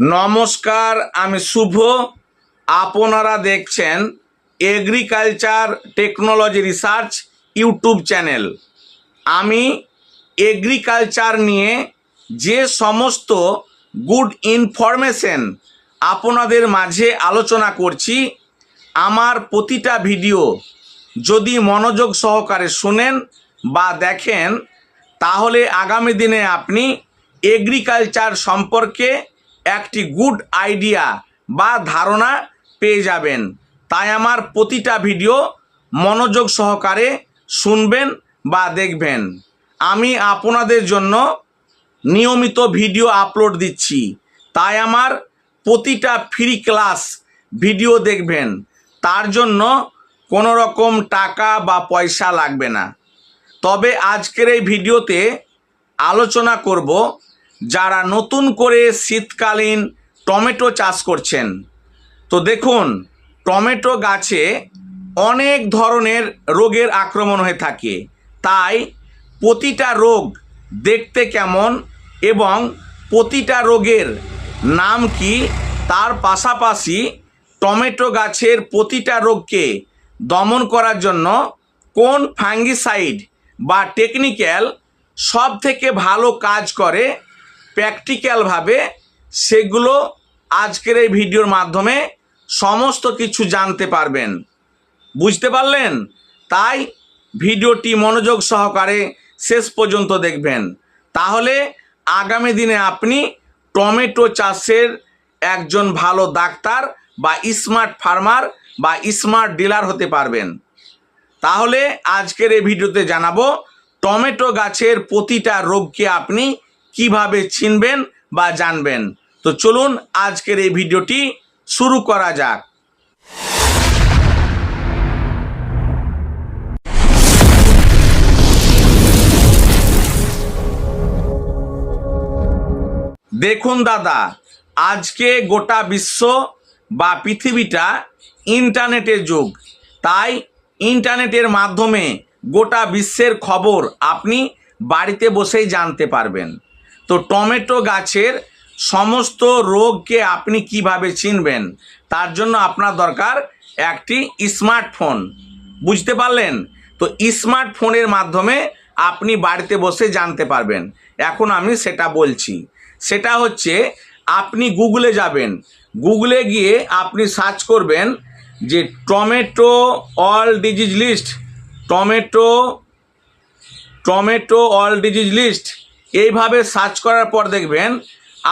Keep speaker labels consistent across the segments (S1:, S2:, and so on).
S1: নমস্কার, আমি শুভ। আপনারা দেখছেন agriculture technology research YouTube channel আমি এগ্রিকালচার নিয়ে যে সমস্ত গুড ইনফরমেশন আপনাদের মাঝে আলোচনা করছি, আমার প্রতিটা ভিডিও যদি মনোযোগ সহকারে শুনেন বা দেখেন, তাহলে আগামী দিনে আপনি এগ্রিকালচার সম্পর্কে একটি গুড আইডিয়া বা ধারণা পেয়ে যাবেন। তাই আমার প্রতিটা ভিডিও মনোযোগ সহকারে শুনবেন বা দেখবেন। আমি আপনাদের জন্য নিয়মিত ভিডিও আপলোড দিচ্ছি। তাই আমার প্রতিটা ফ্রি ক্লাস ভিডিও দেখবেন। তার জন্য কোনো রকম টাকা বা পয়সা লাগবে না। তবে আজকের এই ভিডিওতে আলোচনা করব যারা নতুন করে শীতকালীন টমেটো চাষ করছেন। তো দেখুন, টমেটো গাছে অনেক ধরনের রোগের আক্রমণ হয়ে থাকে। তাই প্রতিটা রোগ দেখতে কেমন এবং প্রতিটা রোগের নাম কি, তার পাশাপাশি টমেটো গাছের প্রতিটা রোগকে দমন করার জন্য কোন ফাঙ্গিসাইড বা টেকনিক্যাল সব থেকে ভালো কাজ করে প্র্যাকটিক্যালভাবে সেগুলো আজকের এই ভিডিওর মাধ্যমে সমস্ত কিছু জানতে পারবেন। বুঝতে পারলেন? তাই ভিডিওটি মনোযোগ সহকারে শেষ পর্যন্ত দেখবেন। তাহলে আগামী দিনে আপনি টমেটো চাষের একজন ভালো ডাক্তার বা স্মার্ট ফার্মার বা স্মার্ট ডিলার হতে পারবেন। তাহলে আজকের এই ভিডিওতে জানাব, টমেটো গাছের প্রতিটা রোগকে আপনি কীভাবে চিনবেন বা জানবেন? তো চলুন আজকের এই ভিডিওটি শুরু করা যাক। দেখুন দাদা, আজকে গোটা বিশ্ব বা পৃথিবীটা ইন্টারনেটের যুগ। তাই ইন্টারনেটের মাধ্যমে গোটা বিশ্বের খবর আপনি বাড়িতে বসেই জানতে পারবেন। তো টমেটো গাছের সমস্ত রোগকে আপনি কীভাবে চিনবেন? তার জন্য আপনার দরকার একটি স্মার্টফোন। বুঝতে পারলেন? তো স্মার্টফোনের মাধ্যমে আপনি বাড়িতে বসে জানতে পারবেন। এখন আমি সেটা বলছি। সেটা হচ্ছে, আপনি গুগলে যাবেন। গুগলে গিয়ে আপনি সার্চ করবেন যে tomato all disease list tomato tomato all disease list এইভাবে সার্চ করার পর দেখবেন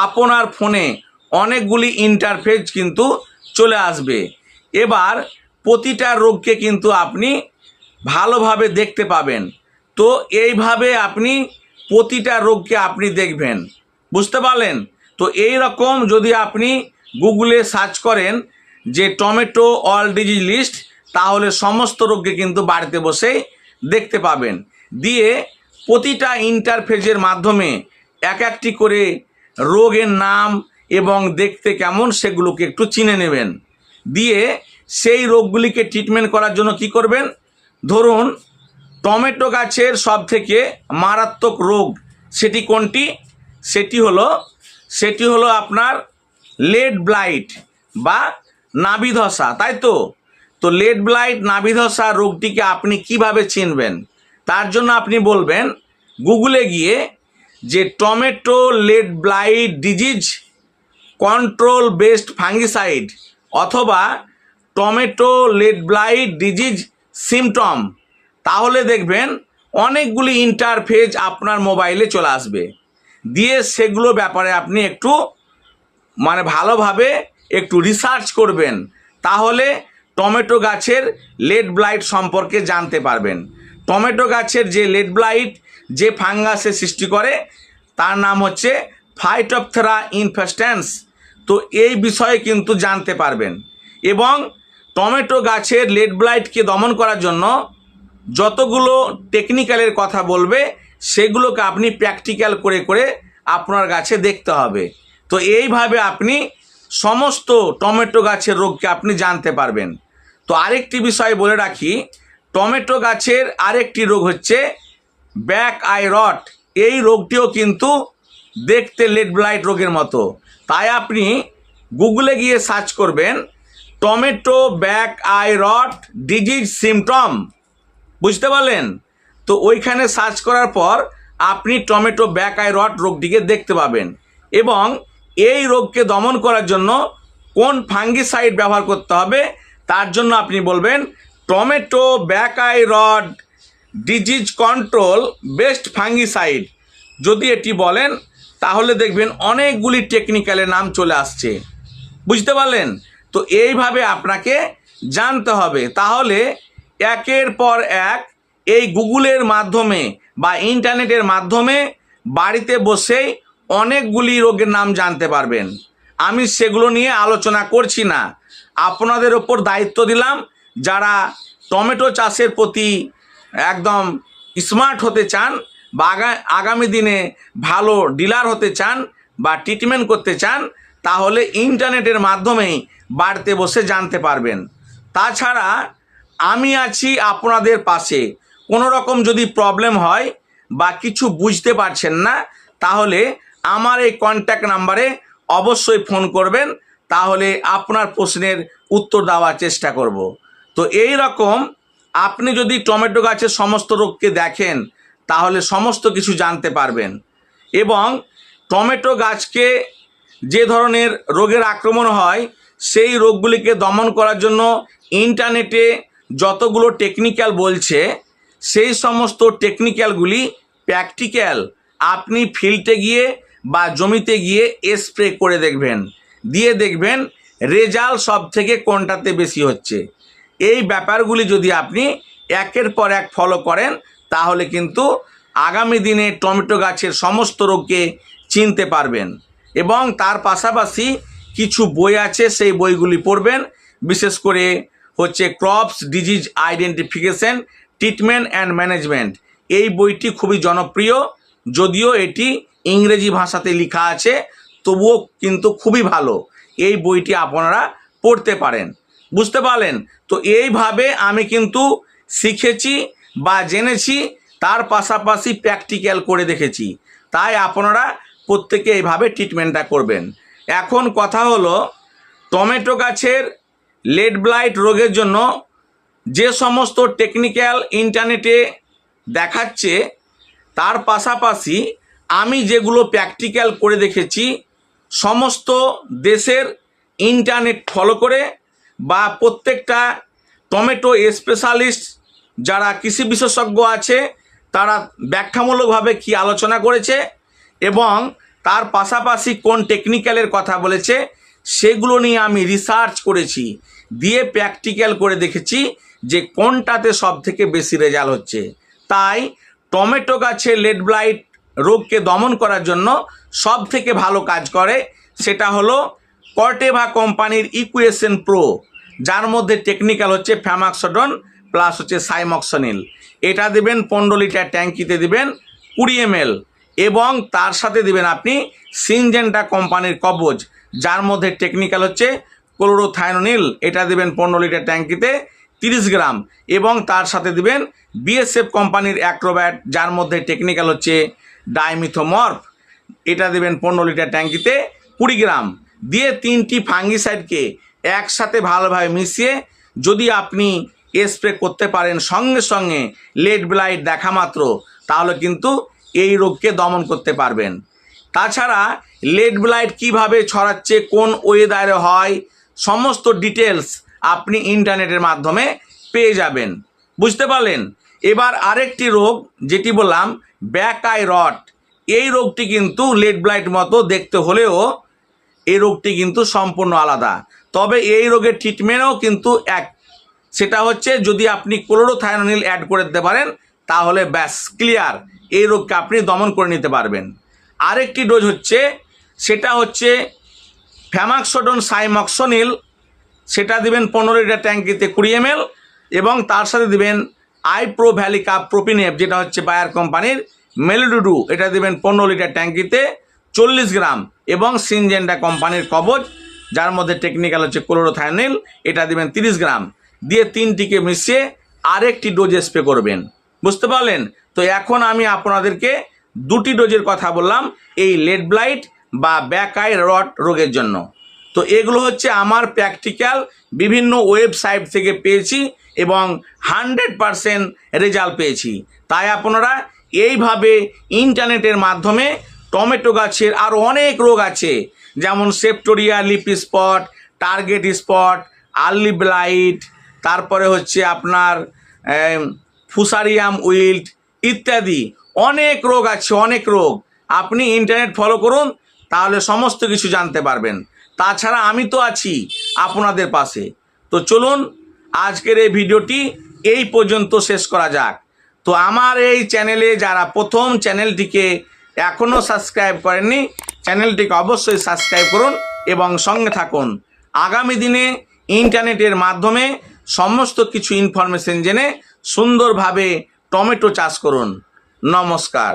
S1: আপনার ফোনে অনেকগুলি ইন্টারফেস কিন্তু চলে আসবে। এবার প্রতিটা রোগকে কিন্তু আপনি ভালোভাবে দেখতে পাবেন। তো এইভাবে আপনি প্রতিটা রোগকে আপনি দেখবেন। বুঝতে পারলেন? তো এই রকম যদি আপনি গুগলে সার্চ করেন যে টমেটো অল ডিজিজ লিস্ট তাহলে সমস্ত রোগকে কিন্তু বাড়িতে বসেই দেখতে পাবেন। দিয়ে প্রতিটা ইন্টারফেজের মাধ্যমে এক একটি করে রোগের নাম এবং দেখতে কেমন সেগুলোকে একটু চিনে নেবেন। দিয়ে সেই রোগগুলিকে ট্রিটমেন্ট করার জন্য কি করবেন? ধরুন, টমেটো গাছের সব থেকে মারাত্মক রোগ সেটি কোনটি? সেটি হলো সেটি হলো আপনার লেড ব্লাইট বা নাভিধসা তাই তো? তো লেড ব্লাইট নাভিধসা রোগটিকে আপনি কীভাবে চিনবেন? তার জন্য আপনি বলবেন, গুগলে গিয়ে যে tomato late blight disease control based fungicide অথবা tomato late blight disease symptom, তাহলে দেখবেন অনেকগুলি ইন্টারফেজ আপনার মোবাইলে চলে আসবে। দিয়ে সেগুলো ব্যাপারে আপনি একটু মানে ভালোভাবে একটু রিসার্চ করবেন, তাহলে টমেটো গাছের লেড ব্লাইট সম্পর্কে জানতে পারবেন। টমেটো গাছের যে লেড ব্লাইট, যে ফাঙ্গাসের সৃষ্টি করে, তার নাম হচ্ছে ফাইটোপথেরা ইনফেস্টেন্স। তো এই বিষয়ে কিন্তু জানতে পারবেন। এবং টমেটো গাছের লেড ব্লাইটকে দমন করার জন্য যতগুলো টেকনিক্যালের কথা বলবে, সেগুলোকে আপনি প্র্যাকটিক্যাল করে করে আপনার গাছে দেখতে হবে। তো এইভাবে আপনি সমস্ত টমেটো গাছের রোগকে আপনি জানতে পারবেন। তো আরেকটি বিষয় বলে রাখি টমেটো গাছের আরেকটি রোগ হচ্ছে ব্যাক আই রট। এই রোগটিও কিন্তু দেখতে লেড ব্লাইট রোগের মতো। তাই আপনি গুগলে গিয়ে সার্চ করবেন tomato buckeye rot disease symptom. বুঝতে পারলেন? তো ওইখানে সার্চ করার পর আপনি টমেটো ব্যাক আই রট রোগটিকে দেখতে পাবেন এবং এই রোগকে দমন করার জন্য কোন ফাঙ্গিসাইড ব্যবহার করতে হবে তার জন্য আপনি বলবেন tomato buckeye rot, disease control, best fungicide. যদি এটি বলেন, তাহলে দেখবেন অনেকগুলি টেকনিক্যালের নাম চলে আসছে। বুঝতে পারলেন? তো এইভাবে আপনাকে জানতে হবে। তাহলে একের পর এক এই গুগলের মাধ্যমে বা ইন্টারনেটের মাধ্যমে বাড়িতে বসেই অনেকগুলি রোগের নাম জানতে পারবেন। আমি সেগুলো নিয়ে আলোচনা করছি না। আপনাদের ওপর দায়িত্ব দিলাম। যারা টমেটো চাষের প্রতি একদম স্মার্ট হতে চান বা আগামী দিনে ভালো ডিলার হতে চান বা ট্রিটমেন্ট করতে চান, তাহলে ইন্টারনেটের মাধ্যমেই বাড়িতে বসে জানতে পারবেন। তাছাড়া আমি আছি আপনাদের পাশে। কোনো রকম যদি প্রবলেম হয় বা কিছু বুঝতে পারছেন না, তাহলে আমার এই কন্ট্যাক্ট নাম্বারে অবশ্যই ফোন করবেন, তাহলে আপনার প্রশ্নের উত্তর দেওয়ার চেষ্টা করব। তো এই রকম আপনি যদি টমেটো গাছের সমস্ত রোগকে দেখেন, তাহলে সমস্ত কিছু জানতে পারবেন। এবং টমেটো গাছকে যে ধরনের রোগের আক্রমণ হয়, সেই রোগগুলিকে দমন করার জন্য ইন্টারনেটে যতগুলো টেকনিক্যাল বলছে, সেই সমস্ত টেকনিক্যালগুলি প্র্যাকটিক্যাল। আপনি ফিল্ডে গিয়ে বা জমিতে গিয়ে স্প্রে করে দেখবেন। দিয়ে দেখবেন রেজাল্ট সব থেকে কোনটাতে বেশি হচ্ছে। এই ব্যাপারগুলি যদি আপনি একের পর এক ফলো করেন, তাহলে কিন্তু আগামী দিনে টমেটো গাছের সমস্ত রোগকে চিনতে পারবেন। এবং তার পাশাপাশি কিছু বই আছে, সেই বইগুলি পড়বেন। বিশেষ করে হচ্ছে crops disease identification treatment and management এই বইটি খুবই জনপ্রিয়, যদিও এটি ইংরেজি ভাষাতে লেখা আছে, তবুও কিন্তু খুবই ভালো। এই বইটি আপনারা পড়তে পারেন। বুঝতে পারলেন? তো এইভাবে আমি কিন্তু শিখেছি বা জেনেছি, তার পাশাপাশি প্র্যাকটিক্যাল করে দেখেছি। তাই আপনারা প্রত্যেকে এইভাবে ট্রিটমেন্টটা করবেন। এখন কথা হলো, টমেটো গাছের লেড ব্লাইট রোগের জন্য যে সমস্ত টেকনিক্যাল ইন্টারনেটে দেখাচ্ছে, তার পাশাপাশি আমি যেগুলো প্র্যাকটিক্যাল করে দেখেছি, সমস্ত দেশের ইন্টারনেট ফলো করে বা প্রত্যেকটা টমেটো স্পেশালিস্ট যারা কৃষি বিশেষজ্ঞ আছে, তারা ব্যাখ্যামূলকভাবে কি আলোচনা করেছে এবং তার পাশাপাশি কোন টেকনিক্যালের কথা বলেছে, সেগুলো নিয়ে আমি রিসার্চ করেছি, দিয়ে প্র্যাকটিক্যাল করে দেখেছি যে কোনটাতে সব থেকে বেশি রেজাল্ট হচ্ছে। তাই টমেটো গাছে লেড ব্লাইট রোগকে দমন করার জন্য সব থেকে ভালো কাজ করে, সেটা হলো কর্টেভা কোম্পানির ইকুয়েশন প্রো যার মধ্যে টেকনিক্যাল হচ্ছে ফ্যামাক্সডন প্লাস হচ্ছে সাইমক্সনিল এটা দেবেন পনেরো লিটার ট্যাঙ্কিতে দিবেন কুড়ি এমএল এবং তার সাথে দিবেন আপনি সিনজেন্টা কোম্পানির কবজ, যার মধ্যে টেকনিক্যাল হচ্ছে ক্লোরোথাইনোনিল এটা দেবেন পনেরো লিটার ট্যাঙ্কিতে তিরিশ গ্রাম এবং তার সাথে দিবেন বিএসএফ কোম্পানির অ্যাক্রোব্যাট যার মধ্যে টেকনিক্যাল হচ্ছে ডাইমিথোমর্ফ এটা দেবেন পনেরো লিটার ট্যাঙ্কিতে কুড়ি গ্রাম। দিয়ে তিনটি ফাঙ্গিসাইডকে একসাথে ভালোভাবে মিশিয়ে যদি আপনি স্প্রে করতে পারেন সঙ্গে সঙ্গে লেড ব্লাইট দেখা মাত্র, তাহলে কিন্তু এই রোগকে দমন করতে পারবেন। তাছাড়া লেড ব্লাইট কীভাবে ছড়াচ্ছে, কোন ওয়েদারে হয়, সমস্ত ডিটেলস আপনি ইন্টারনেটের মাধ্যমে পেয়ে যাবেন। বুঝতে পারলেন? এবার আরেকটি রোগ, যেটি বললাম, ব্যাক আই রট। এই রোগটি কিন্তু লেড ব্লাইট মতো দেখতে হলেও এই রোগটি কিন্তু সম্পূর্ণ আলাদা। তবে এই রোগের ট্রিটমেন্টও কিন্তু এক। সেটা হচ্ছে যদি আপনি ক্লোরোথাইনোনিল অ্যাড করে দিতে পারেন, তাহলে ব্যাস ক্লিয়ার এই রোগকে আপনি দমন করে নিতে পারবেন। আরেকটি ডোজ হচ্ছে, সেটা হচ্ছে ফ্যামাক্সোডন সাইমক্সোনিল। সেটা দিবেন পনেরো লিটার ট্যাঙ্কিতে কুড়ি এমএল এবং তার সাথে দিবেন আইপ্রো ভ্যালিকা প্রোপিনেপ যেটা হচ্ছে বায়ার কোম্পানির মেলোডুডু। এটা দিবেন পনেরো লিটার ট্যাঙ্কিতে চল্লিশ গ্রাম। এবং সিনজেন্ডা কোম্পানির কবচ যার মধ্যে টেকনিক্যাল হচ্ছে ক্লোরোথাইনিল এটা দেবেন তিরিশ গ্রাম। দিয়ে তিনটিকে মিশিয়ে আরেকটি ডোজ স্প্রে করবেন। বুঝতে পারলেন? তো এখন আমি আপনাদেরকে দুটি ডোজের কথা বললাম, এই লেড ব্লাইট বা ব্যাকাই রট রোগের জন্য। তো এগুলো হচ্ছে আমার প্র্যাকটিক্যাল বিভিন্ন ওয়েবসাইট থেকে পেয়েছি এবং হান্ড্রেড পারসেন্ট রেজাল্ট পেয়েছি। তাই আপনারা এইভাবে ইন্টারনেটের মাধ্যমে টমেটো গাছের আরও অনেক রোগ আছে। যেমন septoria leaf spot, target spot, early blight, তারপরে হচ্ছে আপনার ফুসারিয়াম উইল্ট ইত্যাদি। অনেক রোগ আছে, অনেক রোগ। আপনি ইন্টারনেট ফলো করুন, তাহলে সমস্ত কিছু জানতে পারবেন। তাছাড়া আমি তো আছি আপনাদের পাশে। তো চলুন, আজকের এই ভিডিওটি এই পর্যন্ত শেষ করা যাক। তো আমার এই চ্যানেলে যারা প্রথম চ্যানেলটিকে এখনও সাবস্ক্রাইব করেননি, চ্যানেলটিকে অবশ্যই সাবস্ক্রাইব করুন এবং সঙ্গে থাকুন। আগামী দিনে ইন্টারনেটের মাধ্যমে সমস্ত কিছু ইনফরমেশন জেনে সুন্দরভাবে টমেটো চাষ করুন। নমস্কার।